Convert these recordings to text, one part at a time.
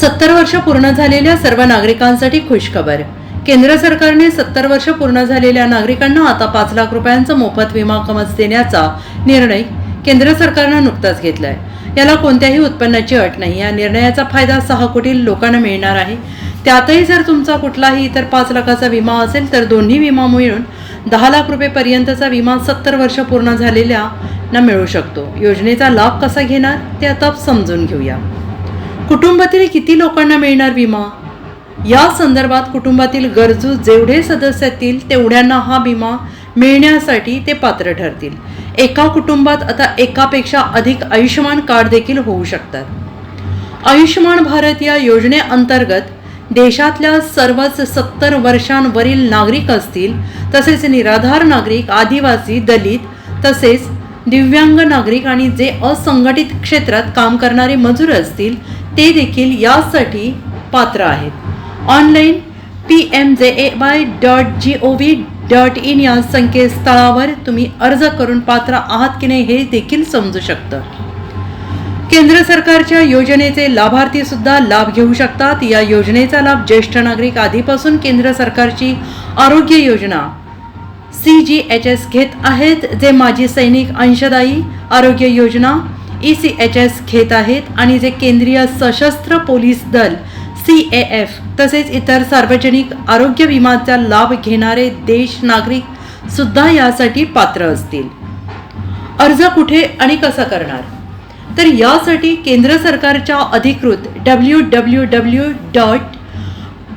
सत्तर वर्ष पूर्ण झालेल्या सर्व नागरिकांसाठी खुशखबर. केंद्र सरकारने सत्तर वर्ष पूर्ण झालेल्या नागरिकांना आता पाच लाख रुपयांचा मोफत विमा कवच देण्याचा निर्णय केंद्र सरकारनं नुकताच घेतलाय. याला कोणत्याही उत्पन्नाची अट नाही. या निर्णयाचा फायदा सहा कोटी लोकांना मिळणार आहे. त्यातही जर तुमचा कुठलाही इतर पाच लाखाचा विमा असेल तर दोन्ही विमा मिळून दहा लाख रुपयेपर्यंतचा विमा सत्तर वर्ष पूर्ण झालेल्या मिळू शकतो. योजनेचा लाभ कसा घेणार ते आता समजून घेऊया. कुटुंबातील किती लोकांना मिळणार विमा? या संदर्भात कुटुंबातील गरजू जेवढे सदस्य असतील तेवढ्यांना हा विमा मिळण्यासाठी ते पात्र ठरतील. एका कुटुंबात आता एकापेक्षा अधिक आयुष्यमान कार्ड देखील होऊ शकतात. आयुष्यमान भारत या योजनेअंतर्गत देशातल्या सर्वच सत्तर वर्षांवरील नागरिक असतील तसेच निराधार नागरिक आदिवासी दलित तसेच दिव्यांग नागरिक आणि जे असंघटित क्षेत्रात काम करणारे मजूर असतील ते देखील यासाठी पात्र आहेत. Online P M J A Y dot G O V dot in या संकेतस्थळावर तुम्ही अर्ज करून पात्र आहात की नाही हे देखील समजू शकतं. केंद्र सरकारच्या योजनेचे लाभार्थी सुद्धा लाभ घेऊ शकतात. या योजनेचा लाभ ज्येष्ठ नागरिक आधीपासून केंद्र सरकारची आरोग्य योजना सी जी एच एस घेत आहेत जे माजी सैनिक अंशदायी Arogya Yojana E C H S घेत आहेत आणि जे केंद्रीय सशस्त्र पोलीस दल सी ए एफ तसेच इतर सार्वजनिक आरोग्य विमाचा लाभ घेणारे देश नागरिक सुद्धा यासाठी पात्र असतील. अर्ज कुठे आणि कसा करणार? तर यासाठी केंद्र सरकारच्या अधिकृत W W W dot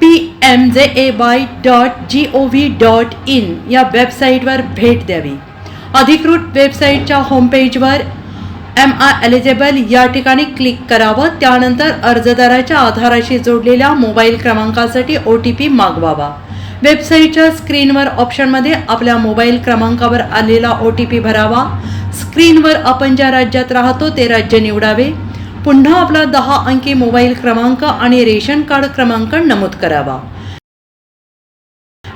P M J A Y dot G O V dot in या वेबसाईटवर भेट द्यावी. अधिकृत वेबसाईटच्या होमपेजवर एम आय एलिजेबल या ठिकाणी क्लिक करावं. त्यानंतर अर्जदाराच्या आधाराशी जोडलेल्या मोबाईल क्रमांकासाठी ओ टी पी मागवावा. वेबसाईटच्या स्क्रीनवर ऑप्शनमध्ये आपल्या मोबाईल क्रमांकावर आलेला ओ टी पी भरावा. स्क्रीनवर आपण ज्या राज्यात राहतो ते राज्य निवडावे. पुन्हा आपला दहा अंकी मोबाईल क्रमांक आणि रेशन कार्ड क्रमांक नमूद करावा.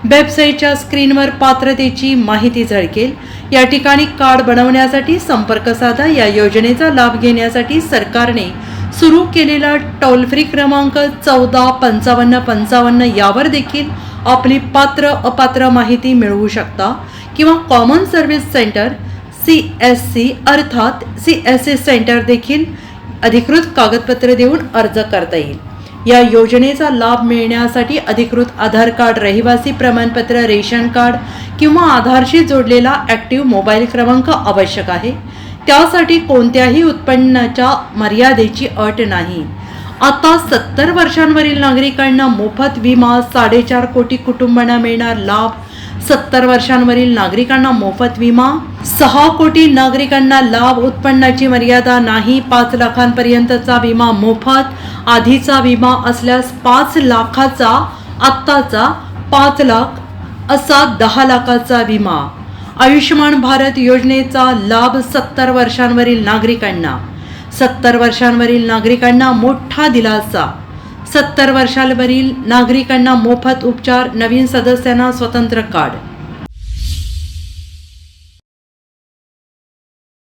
वेबसाईटच्या स्क्रीनवर पात्रतेची माहिती झळकेल. या ठिकाणी कार्ड बनवण्यासाठी संपर्क साधा. या योजनेचा लाभ घेण्यासाठी सरकारने सुरू केलेला टोल फ्री क्रमांक चौदा पंचावन्न पंचावन्न यावर देखील आपली पात्र अपात्र माहिती मिळवू शकता. किंवा common service centre C S C अर्थात सी एस सी सेंटर देखील अधिकृत कागदपत्र देऊन अर्ज करता येईल. या योजनेचा लाभ मिळण्यासाठी अधिकृत आधार कार्ड रहिवासी प्रमाणपत्र रेशन कार्ड किंवा आधारशी जोडलेला ॲक्टिव्ह मोबाईल क्रमांक आवश्यक आहे. त्यासाठी कोणत्याही उत्पन्नाच्या मर्यादेची अट नाही. आता सत्तर वर्षांवरील नागरिकांना मोफत विमा साडेचार कोटी कुटुंबांना मिळणार लाभ सत्तर वर्षांवरील नागरिकांना मोफत विमा सहा कोटी नागरिकांना लाभ उत्पन्नाची मर्यादा नाही पाच लाखांपर्यंतचा विमा मोफत आधीचा विमा असल्यास पाच लाखाचा आत्ताचा पाच लाख असा दहा लाखाचा विमा. आयुष्यमान भारत योजनेचा लाभ सत्तर वर्षांवरील नागरिकांना. सत्तर वर्षांवरील नागरिकांना मोठा दिलासा. सत्तर वर्षांवरील नागरिकांना मोफत उपचार नवीन सदस्यांना स्वतंत्र कार्ड.